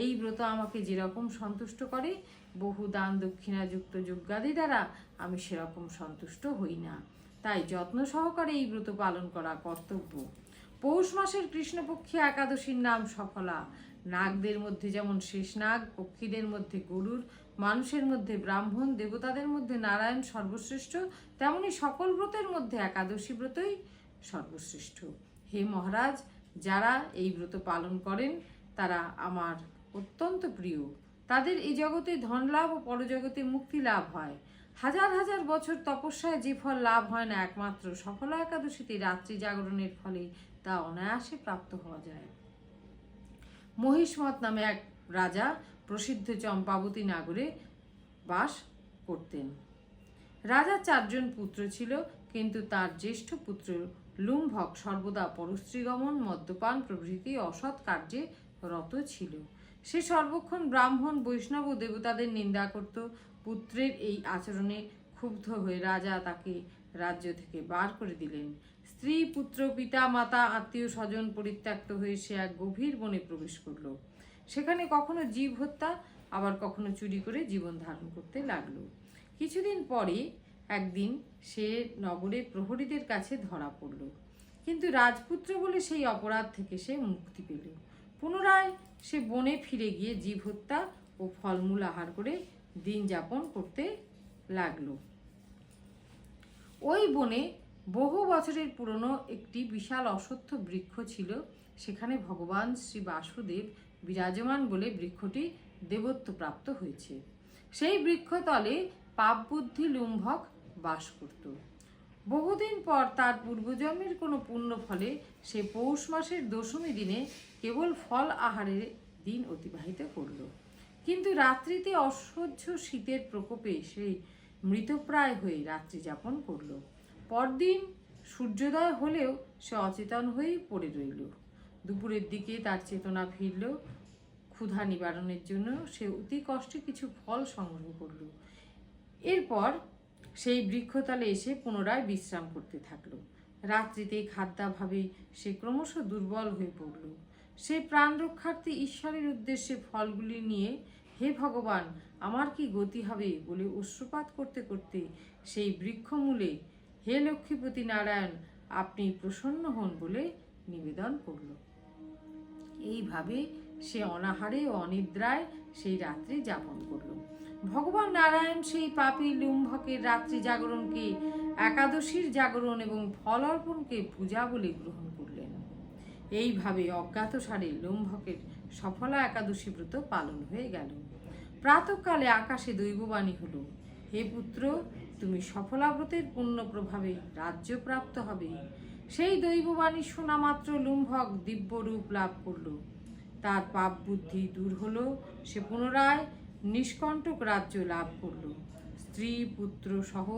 এই ব্রত আমাকে যেরকম সন্তুষ্ট করে, বহু দান দক্ষিণাযুক্ত যজ্ঞাদি দ্বারা আমি সেরকম সন্তুষ্ট হই না। তাই যত্ন সহকারে এই ব্রত পালন করা কর্তব্য। পৌষ মাসের কৃষ্ণপক্ষী একাদশীর নাম সফলা। নাগদের মধ্যে যেমন শেষ নাগ, পক্ষীদের মধ্যে গরুর, মানুষের মধ্যে ব্রাহ্মণ, দেবতাদের মধ্যে নারায়ণ সর্বশ্রেষ্ঠ, তেমনি সকল ব্রতের মধ্যে একাদশী ব্রতই সর্বশ্রেষ্ঠ। হে মহারাজ, যারা এই ব্রত পালন করেন, তারা আমার অত্যন্ত প্রিয়। তাদের এই জগতে ধন লাভ ও পরজগতে মুক্তি লাভ হয়। হাজার হাজার বছর তপস্যায় যে ফল লাভ হয় না একমাত্র সফলা একাদশীতে রাত্রি জাগরণের ফলে তা অনায়াসে প্রাপ্ত হওয়া যায়। মহিষ্মত নামে এক রাজা প্রসিদ্ধ চম্পাবতী নাগরে বাস করতেন। রাজার চারজন পুত্র ছিল, কিন্তু তার জ্যেষ্ঠ পুত্র লুম্ভক সর্বদা পরশ্রীগমন, মদ্যপান প্রভৃতি অসৎ কার্যে রত ছিল। সে সর্বক্ষণ ব্রাহ্মণ, বৈষ্ণব ও দেবতাদের নিন্দা করত। পুত্রের এই আচরণে ক্ষুব্ধ হয়ে রাজা তাকে রাজ্য থেকে বার করে দিলেন। স্ত্রী, পুত্র, পিতা, মাতা, আত্মীয় স্বজন পরিত্যক্ত হয়ে সে এক গভীর বনে প্রবেশ করল। সেখানে কখনো জীব হত্যা, আবার কখনো চুরি করে জীবন ধারণ করতে লাগল। কিছুদিন পরে একদিন সে নগরের প্রহরীদের কাছে ধরা পড়ল। কিন্তু রাজপুত্র বলে সেই অপরাধ থেকে সে মুক্তি পেল। পুনরায় সে বনে ফিরে গিয়ে জীব হত্যা ও ফলমূল আহার করে দিন যাপন করতে লাগল। ওই বনে বহু বছরের পুরনো একটি বিশাল অশ্বত্থ বৃক্ষ ছিল। সেখানে ভগবান শ্রী বাসুদেব বিরাজমান বলে বৃক্ষটি দেবত্ব প্রাপ্ত হয়েছে। সেই বৃক্ষতলে পাপ বুদ্ধি লুম্ভক বাস করত। বহুদিন পর তার পূর্বজন্মের কোনো পুণ্য ফলে সে পৌষ মাসের দশমী দিনে কেবল ফল আহারের দিন অতিবাহিত করল। কিন্তু রাত্রিতে অসহ্য শীতের প্রকোপে সে মৃতপ্রায় হয়ে রাত্রি যাপন করল। পরদিন সূর্যোদয় হলেও সে অচেতন হয়েই পড়ে রইল। দুপুরের দিকে তার চেতনা ফিরল। ক্ষুধা নিবারণের জন্য সে অতি কষ্টে কিছু ফল সংগ্রহ করল। এরপর সেই বৃক্ষতলে এসে পুনরায় বিশ্রাম করতে থাকল। রাত্রিতে খাদ্যাভাবে সে ক্রমশ দুর্বল হয়ে পড়ল। সে প্রাণ রক্ষার্থে ঈশ্বরের উদ্দেশ্যে ফলগুলি নিয়ে, হে ভগবান, আমার কি গতি হবে? বলে অশ্রুপাত করতে করতে সেই বৃক্ষমূলে, হে লক্ষ্মীপতি নারায়ণ, আপনি প্রসন্ন হন বলে নিবেদন করল। এইভাবে সে অনাহারে ও অনিদ্রায় সেই রাত্রি যাপন করল। ভগবান নারায়ণ সেই পাপী লুম্ভকের রাত্রি জাগরণকে, একাদশীর জাগরণ এবং ফল অর্পণকে পূজা বলে গ্রহণ করলেন। এইভাবে অজ্ঞাতসারে লুম্ভকের সফলা একাদশী ব্রত পালন হয়ে গেল। প্রাতকালে আকাশে দৈববাণী হল, হে পুত্র, তুমি সফলাব্রতের পূর্ণ প্রভাবে রাজ্য প্রাপ্ত হবে। সেই দৈববাণী শোনা মাত্র লুম্ভক দিব্য রূপ লাভ করল। তার পাপ বুদ্ধি দূর হলো, সে পুনরায় নিষ্কণ্টক রাজ্য লাভ করল। স্ত্রী, পুত্র সহ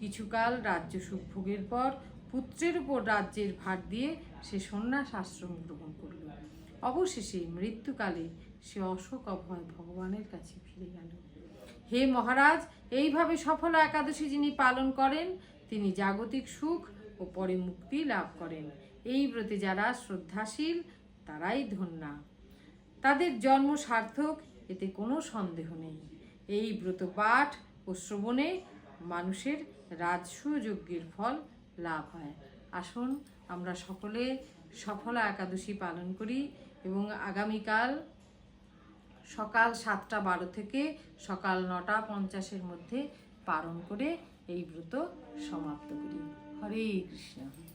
কিছুকাল রাজ্য সুখভোগের পর পুত্রের উপর রাজ্যের ভার দিয়ে সে সন্ন্যাস আশ্রম গ্রহণ করল। অবশেষে মৃত্যুকালে সে অশোক অভয় ভগবানের কাছে ফিরে গেল। হে মহারাজ, এইভাবে সফল একাদশী যিনি পালন করেন, তিনি জাগতিক সুখ ও পরে মুক্তি লাভ করেন। এই ব্রতে যারা শ্রদ্ধাশীল, তারাই ধন্যা। তাদের জন্ম সার্থক এতে কোনো সন্দেহ নেই। এই ব্রত পাঠ ও শ্রবণে মানুষের রাজসযজ্ঞের ফল লাভ হয়। আসুন আমরা সকলে সফলা একাদশী পালন করি এবং আগামীকাল সকাল সাতটা বারো থেকে সকাল নটা পঞ্চাশের মধ্যে পালন করে এই ব্রত সমাপ্ত করি। হরে কৃষ্ণ।